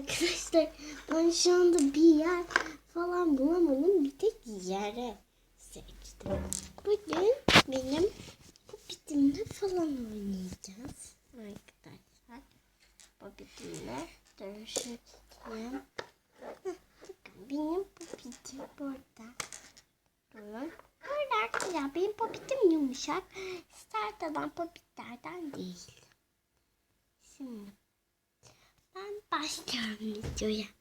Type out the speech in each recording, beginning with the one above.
Arkadaşlar ben şu anda bir yer falan bulamadım. Bir tek yere seçtim. Bugün benim Popitimle falan oynayacağız. Arkadaşlar. Heh, Bakın benim Popitim burada. Böyle arkadaşlar benim Popitim yumuşak. Startadan Popitlerden değil. Şimdi Masker.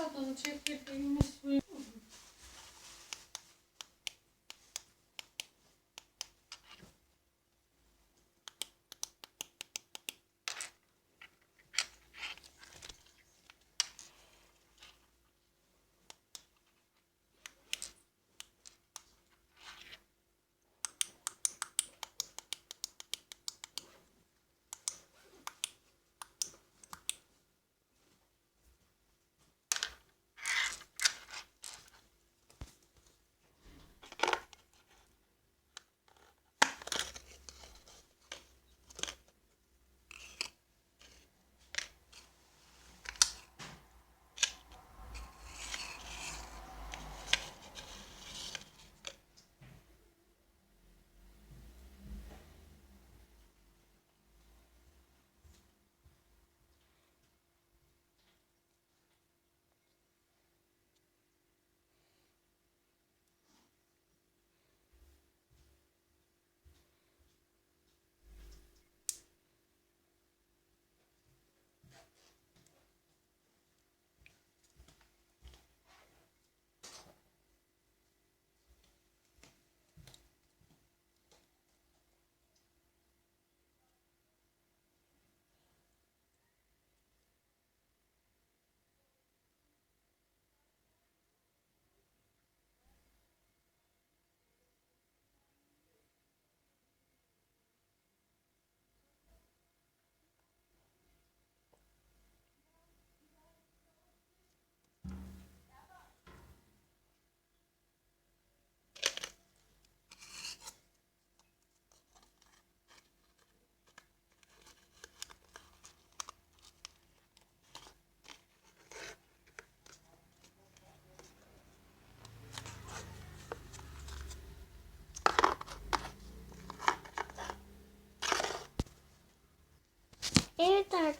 Avokadonun çekirdeğini suyu.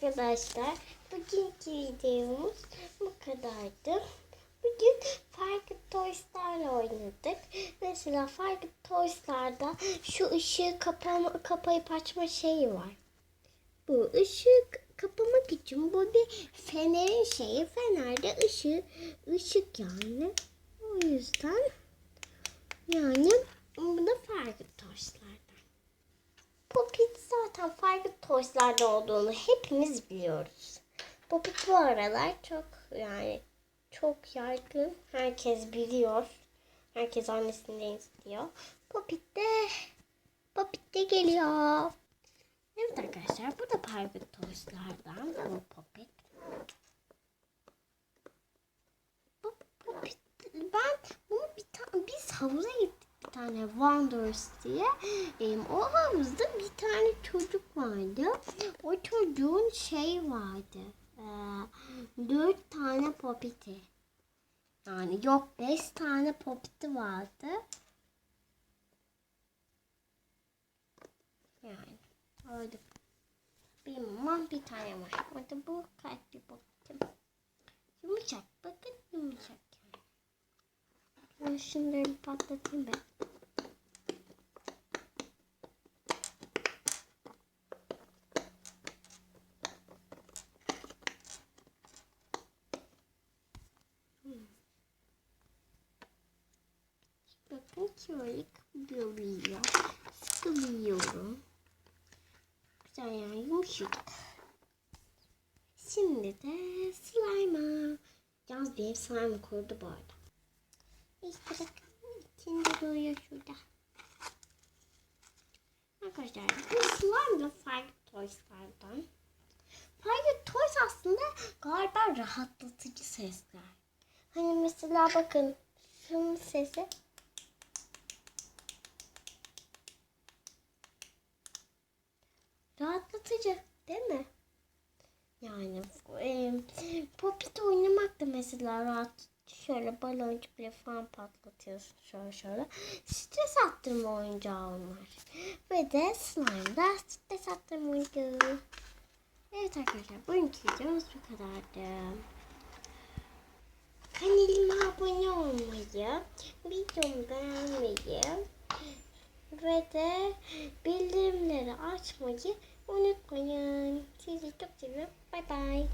Arkadaşlar, bugünkü videomuz bu kadardı. Bugün farklı toyslarla oynadık. Mesela farklı toyslarda şu ışığı kapama, kapayıp açma şeyi var. Bu ışığı kapamak için bu bir fenerin şeyi. Fenerde ışığı, ışık yani. O yüzden yani bu da farklı toyslardan. Popit zaten farklı toyslarda olduğunu hepimiz biliyoruz. Popit bu aralar çok yani çok yaygın. Herkes biliyor. Herkes annesinden istiyor. Popit de Popit de geliyor. Evet arkadaşlar bu da Private Toys'lardan bu Popit. Bu Popit ben bunu bir tane biz havuza gittik bir tane Wonders diye. Ee, o havuzda bir tane çocuk vardı. O çocuğun şey vardı. Ee, dört tane popiti. Yani yok beş tane popiti vardı. Yani öyle. Ama bir tane var. Orada bu kalpli popitim. Yumuşak. Bakın yumuşak. Ben şunları patlatayım ben. Hmm. Bakın şöyle kıvırıyor. Sıkılıyorum. Güzel yani yumuşak. Şimdi de slime'a. Yalnız benim slime kurdu bu arada. İşte bakın içinde duruyor şurada. Arkadaşlar bu slime da farklı toyslardan. Farklı toys aslında galiba rahatlatıcı sesler. Hani mesela bakın şunun sesi. Rahatlatıcı değil mi? Yani e, popit oynamak da mesela rahat. Şöyle baloncukla falan patlatıyorsun şöyle şöyle. Stres attırma oyuncağı onlar. Ve de slime da stres attırma oyuncağı. Evet arkadaşlar bugünkü videomuz bu kadardı. Kanalıma abone olmayı, videomu beğenmeyi ve de bildirimleri açmayı 오늘 공연 TV 쪽지면 바이바이.